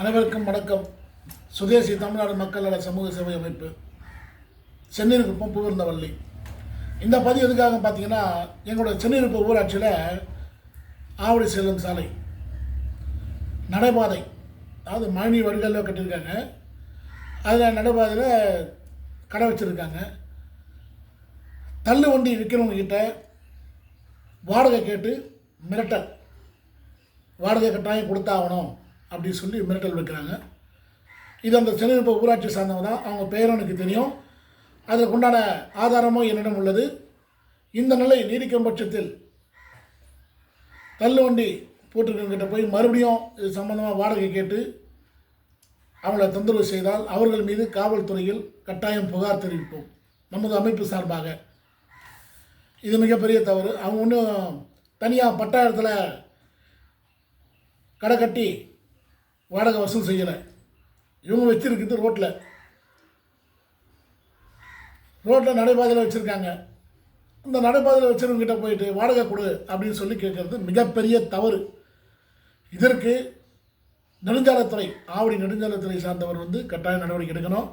அனைவருக்கும் வணக்கம். சுதேசி தமிழ்நாடு மக்கள் நல சமூக சேவை அமைப்பு. சென்னிருக்குப்பம் புகழ்ந்தவள்ளி. இந்த பதிவு எதுக்காக பார்த்தீங்கன்னா எங்களோட சென்னிருப்பு ஊராட்சியில் ஆவடி செல்லும் சாலை நடைபாதை அதாவது மழை வடிகளில் கட்டியிருக்காங்க. அதில் நடைபாதையில் கடை வச்சுருக்காங்க. தள்ளு வண்டி விற்கிறவங்கக்கிட்ட வாடகை கேட்டு மிரட்டல். வாடகை கட்டாயம் கொடுத்தாகணும் அப்படின்னு சொல்லி மிரட்டல் வைக்கிறாங்க. இது அந்த சென்னை ஊராட்சி சார்ந்தவங்க தான். அவங்க பெயரும் எனக்கு தெரியும். அதற்கு உண்டான ஆதாரமும் என்னிடம் உள்ளது. இந்த நிலை நீடிக்கும் பட்சத்தில் தள்ளுவண்டி போட்டிருக்கவங்கிட்ட போய் மறுபடியும் இது சம்பந்தமாக வாடகை கேட்டு அவங்களை தொந்தரவு செய்தால் அவர்கள் மீது காவல்துறையில் கட்டாயம் புகார் தெரிவிப்போம். நமது அமைப்பு சார்பாக. இது மிகப்பெரிய தவறு. அவங்க ஒன்றும் தனியாக பட்டாயத்தில் கடை கட்டி வாடகை வசூல் செய்யலை. இவங்க வச்சிருக்குது ரோட்டில் ரோட்டில் நடைபாதையில் வச்சுருக்காங்க. இந்த நடைபாதையில் வச்சுருவங்கிட்ட போயிட்டு வாடகை கொடு அப்படின்னு சொல்லி கேட்குறது மிகப்பெரிய தவறு. இதற்கு நெடுஞ்சாலைத்துறை ஆவடி நெடுஞ்சாலைத்துறை சார்ந்தவர் வந்து கட்டாய நடவடிக்கை எடுக்கணும்.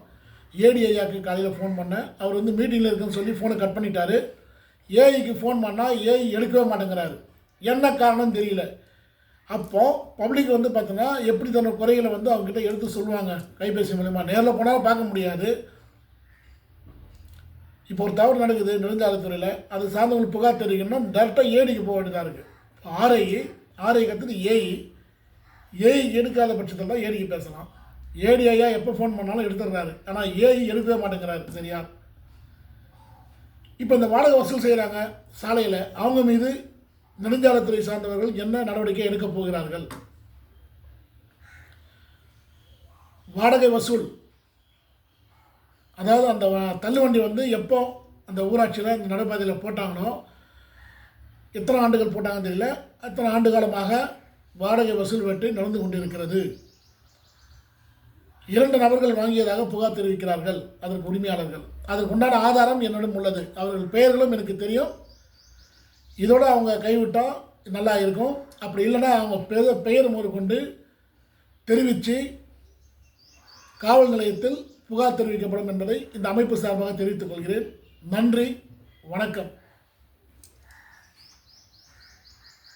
ஏடி ஐயாக்கு காலையில் ஃபோன் பண்ணேன் அவர் வந்து மீட்டிங்கில் இருக்குன்னு சொல்லி ஃபோனை கட் பண்ணிட்டாரு. ஏஐக்கு ஃபோன் பண்ணால் ஏஐ எடுக்கவே மாட்டேங்கிறாரு. என்ன காரணம் தெரியல. அப்போது பப்ளிக் வந்து பார்த்தீங்கன்னா எப்படி தன்னோட குறைகளை வந்து அவங்ககிட்ட எடுத்து சொல்லுவாங்க கைபேசி மூலயமா? நேரில் போனாலும் பார்க்க முடியாது. இப்போ ஒரு தவறு நடக்குது நெடுஞ்சாலைத்துறையில் அது சார்ந்தவங்களுக்கு புகார் தெரிவிக்கணும்னா டேரெக்டாக ஏடிக்கு போக வேண்டியதாக இருக்குது ஆர்ஐ ஆர்ஐ கற்றுக்கு ஏஇ ஏஇ எடுக்காத பட்சத்தில் தான் ஏடிக்கு பேசலாம். ஏடி ஐயா எப்போ ஃபோன் பண்ணாலும் எடுத்துடுறாரு. ஆனால் ஏஇ எடுக்கவே மாட்டேங்கிறாரு சரியா? இப்போ இந்த வாடகை வசூல் செய்கிறாங்க சாலையில். அவங்க மீது நெடுஞ்சாலைத்துறை சார்ந்தவர்கள் என்ன நடவடிக்கை எடுக்கப் போகிறார்கள்? வாடகை வசூல். அதாவது அந்த தள்ளுவண்டி வந்து எப்போ அந்த ஊராட்சியில் இந்த நடைபாதையில் போட்டாங்களோ எத்தனை ஆண்டுகள் போட்டாங்கன்னு தெரியல. அத்தனை ஆண்டு காலமாக வாடகை வசூல் வேட்டை நடந்து கொண்டிருக்கிறது. இரண்டு நபர்கள் வாங்கியதாக புகார் தெரிவிக்கிறார்கள். அதற்கு உரிமையாளர்கள். அதற்கு உண்டான ஆதாரம் என்னிடம் உள்ளது. அவர்கள் பெயர்களும் எனக்கு தெரியும். இதோடு அவங்க கைவிட்டால் நல்லா இருக்கும். அப்படி இல்லைன்னா அவங்க பெயர் பெயர் முதற்கொண்டு தெரிவித்து காவல் நிலையத்தில் புகார் தெரிவிக்கப்படும் என்பதை இந்த அமைப்பு சார்பாக தெரிவித்துக் கொள்கிறேன். நன்றி வணக்கம்.